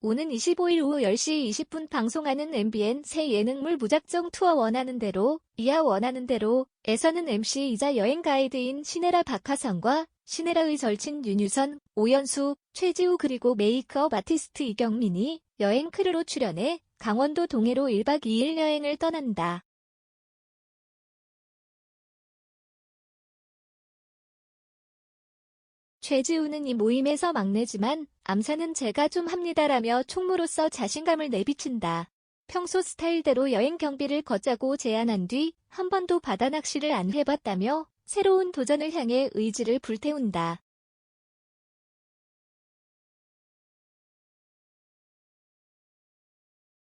오는 25일 오후 10시 20분 방송하는 MBN 새 예능물 무작정 투어 원하는 대로, 이하 원하는 대로, 에서는 MC이자 여행 가이드인 신혜라 박하선과 신혜라의 절친 윤유선, 오연수, 최지우 그리고 메이크업 아티스트 이경민이 여행 크루로 출연해 강원도 동해로 1박 2일 여행을 떠난다. 최지우는 이 모임에서 막내지만 암사는 제가 좀 합니다라며 총무로서 자신감을 내비친다. 평소 스타일대로 여행 경비를 걷자고 제안한 뒤 한 번도 바다 낚시를 안 해봤다며 새로운 도전을 향해 의지를 불태운다.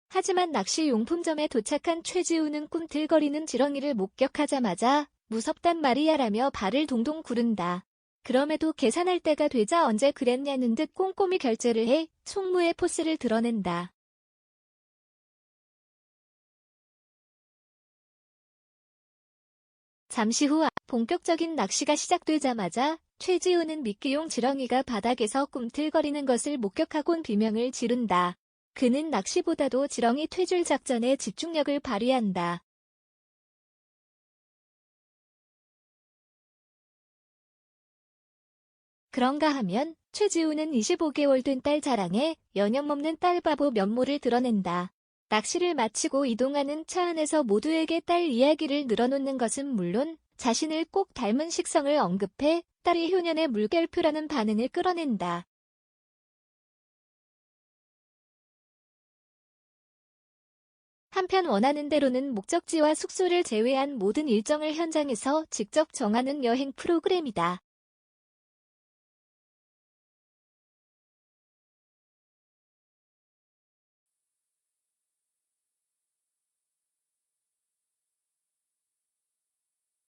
하지만 낚시 용품점에 도착한 최지우는 꿈틀거리는 지렁이를 목격하자마자 무섭단 말이야라며 발을 동동 구른다. 그럼에도 계산할 때가 되자 언제 그랬냐는 듯 꼼꼼히 결제를 해 총무의 포스를 드러낸다. 잠시 후 본격적인 낚시가 시작되자마자 최지우는 미끼용 지렁이가 바닥에서 꿈틀거리는 것을 목격하곤 비명을 지른다. 그는 낚시보다도 지렁이 퇴줄 작전에 집중력을 발휘한다. 그런가 하면 최지우는 25개월 된 딸 자랑에 여념없는 딸 바보 면모를 드러낸다. 낚시를 마치고 이동하는 차 안에서 모두에게 딸 이야기를 늘어놓는 것은 물론 자신을 꼭 닮은 식성을 언급해 딸이 효년의 물결표라는 반응을 끌어낸다. 한편 원하는 대로는 목적지와 숙소를 제외한 모든 일정을 현장에서 직접 정하는 여행 프로그램이다.